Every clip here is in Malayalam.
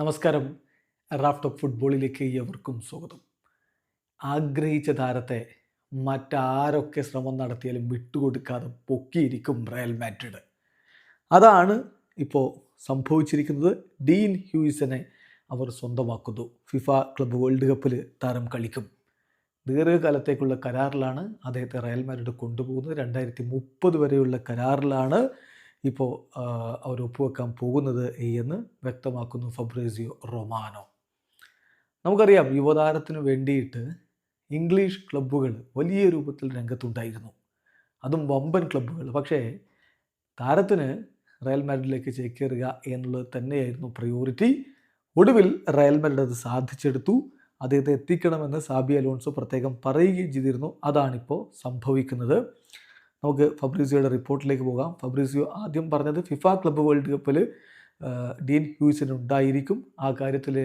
നമസ്കാരം. റാഫ്റ്റ് ഓഫ് ഫുട്ബോളിലേക്ക് എവർക്കും സ്വാഗതം. ആഗ്രഹിച്ച താരത്തെ മറ്റാരൊക്കെ ശ്രമം നടത്തിയാലും വിട്ടുകൊടുക്കാതെ പൊക്കിയിരിക്കും റയൽ മാഡ്രിഡ്. അതാണ് ഇപ്പോൾ സംഭവിച്ചിരിക്കുന്നത്. ഡീൻ ഹ്യൂയിസനെ അവർ സ്വന്തമാക്കുന്നു. ഫിഫ ക്ലബ് വേൾഡ് കപ്പിൽ താരം കളിക്കും. ദീർഘകാലത്തേക്കുള്ള കരാറിലാണ് അദ്ദേഹത്തെ റയൽ മാഡ്രിഡ് കൊണ്ടുപോകുന്നത്. രണ്ടായിരത്തി മുപ്പത് വരെയുള്ള കരാറിലാണ് ഇപ്പോൾ അവർ ഒപ്പുവെക്കാൻ പോകുന്നത് എന്ന് വ്യക്തമാക്കുന്നു ഫബ്രേസിയോ റൊമാനോ. നമുക്കറിയാം യുവതാരത്തിന് വേണ്ടിയിട്ട് ഇംഗ്ലീഷ് ക്ലബ്ബുകൾ വലിയ രൂപത്തിൽ രംഗത്തുണ്ടായിരുന്നു. അതും വമ്പൻ ക്ലബ്ബുകൾ. പക്ഷേ താരത്തിന് റയൽ മാഡ്രിഡിലേക്ക് ചേക്കേറുക എന്നുള്ളത് തന്നെയായിരുന്നു പ്രയോറിറ്റി ഒടുവിൽ റയൽ മാഡ്രിഡ് അത് സാധിച്ചെടുത്തു. അദ്ദേഹത്തെ എത്തിക്കണമെന്ന് സാബി അലോൺസോ പ്രത്യേകം പറയുകയും ചെയ്തിരുന്നു. അതാണിപ്പോൾ സംഭവിക്കുന്നത്. നമുക്ക് ഫബ്രീസിയോയുടെ റിപ്പോർട്ടിലേക്ക് പോകാം. ഫബ്രീസിയോ ആദ്യം പറഞ്ഞത് ഫിഫ ക്ലബ്ബ് വേൾഡ് കപ്പിൽ ഡീൻ ഹ്യൂസിന് ഉണ്ടായിരിക്കും. ആ കാര്യത്തിൽ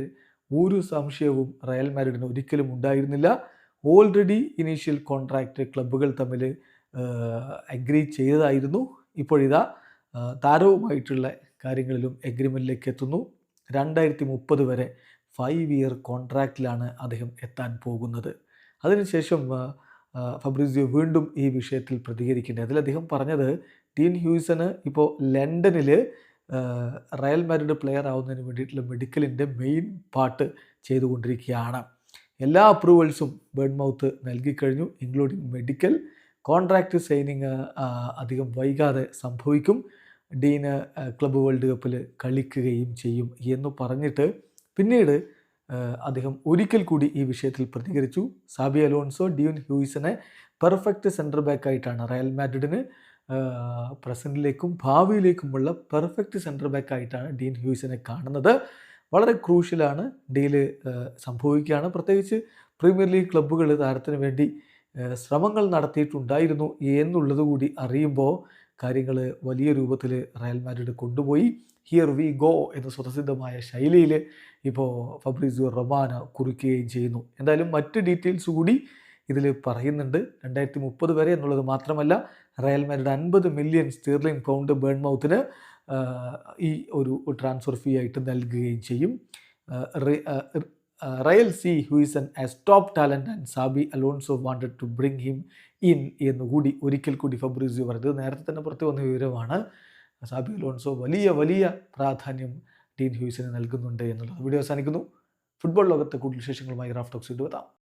ഒരു സംശയവും റയൽ മാരിഡിന് ഒരിക്കലും ഉണ്ടായിരുന്നില്ല. ഓൾറെഡി ഇനീഷ്യൽ കോൺട്രാക്റ്റ് ക്ലബ്ബുകൾ തമ്മിൽ അഗ്രി ചെയ്തതായിരുന്നു. ഇപ്പോഴിതാ താരവുമായിട്ടുള്ള കാര്യങ്ങളിലും എഗ്രിമെന്റിലേക്ക് എത്തുന്നു. രണ്ടായിരത്തി മുപ്പത് വരെ ഫൈവ് ഇയർ കോൺട്രാക്റ്റിലാണ് അദ്ദേഹം എത്താൻ പോകുന്നത്. അതിനുശേഷം ഫബ്രിസിയോ വീണ്ടും ഈ വിഷയത്തിൽ പ്രതികരിക്കേണ്ടത് അതിൽ അദ്ദേഹം പറഞ്ഞത് ഡീൻ ഹ്യൂസന് ഇപ്പോൾ ലണ്ടനിൽ റയൽ മാരിഡ് പ്ലെയർ ആവുന്നതിന് വേണ്ടിയിട്ടുള്ള മെഡിക്കലിന്റെ മെയിൻ പാർട്ട് ചെയ്തുകൊണ്ടിരിക്കുകയാണ്. എല്ലാ അപ്രൂവൽസും ബേൺമൗത്ത് നൽകിക്കഴിഞ്ഞു ഇൻക്ലൂഡിങ് മെഡിക്കൽ കോൺട്രാക്റ്റ് സൈനിങ് അധികം വൈകാതെ സംഭവിക്കും. ഡീന് ക്ലബ്ബ് വേൾഡ് കപ്പിൽ കളിക്കുകയും ചെയ്യും എന്ന് പറഞ്ഞിട്ട് പിന്നീട് അദ്ദേഹം ഒരിക്കൽ കൂടി ഈ വിഷയത്തിൽ പ്രതികരിച്ചു. സാബി അലോൺസോ ഡിയോൻ ഹ്യൂയിസിനെ പെർഫെക്റ്റ് സെന്റർ ബാക്ക് ആയിട്ടാണ് റയൽ മാഡ്രിഡിന് പ്രസന്റിലേക്കും ഭാവിയിലേക്കുമുള്ള പെർഫെക്റ്റ് സെന്റർ ബാക്ക് ആയിട്ടാണ് ഡീൻ ഹ്യൂയിസിനെ കാണുന്നത്. വളരെ ക്രൂഷ്യലാണ് ഡീൽ സംഭവിക്കുകയാണ്. പ്രത്യേകിച്ച് പ്രീമിയർ ലീഗ് ക്ലബ്ബുകൾ താരത്തിന് വേണ്ടി ശ്രമങ്ങൾ നടത്തിയിട്ടുണ്ടായിരുന്നു എന്നുള്ളത് കൂടി അറിയുമ്പോൾ കാര്യങ്ങൾ വലിയ രൂപത്തിൽ റയൽ മാഡ്രിഡ് കൊണ്ടുപോയി. ഹിയർ വി ഗോ എന്ന സ്വതസിദ്ധമായ ശൈലിയിൽ ഇപ്പോൾ ഫബ്രിസിയോ റൊമാന കുറിക്കുകയും ചെയ്യുന്നു. എന്തായാലും മറ്റ് ഡീറ്റെയിൽസ് കൂടി ഇതിൽ പറയുന്നുണ്ട്. രണ്ടായിരത്തി മുപ്പത് വരെ എന്നുള്ളത് മാത്രമല്ല റയൽ മാഡ്രിഡ് അൻപത് മില്യൺ സ്റ്റീർലിംഗ് പൗണ്ട് ബേൺമൗത്തിന് ഈ ഒരു ട്രാൻസ്ഫർ ഫീ ആയിട്ട് നൽകുകയും ചെയ്യും. Real see Huijsen as top talent and Xabi Alonso wanted to bring him in എന്നുകൂടി ഒരിക്കൽ കൂടി ഫബ്രീസിയോ പറഞ്ഞത്. നേരത്തെ തന്നെ പുറത്തു വന്ന വിവരമാണ്. സാബി അലോൺസോ വലിയ വലിയ പ്രാധാന്യം ഡീൻ ഹ്യൂസിന് നൽകുന്നുണ്ട് എന്നുള്ളത്. വീഡിയോ അവസാനിക്കുന്നു. ഫുട്ബോൾ ലോകത്തെ കൂടുതൽ വിശേഷങ്ങളുമായി റാഫ്റ്റോക്സ് ഇടുവെത്താം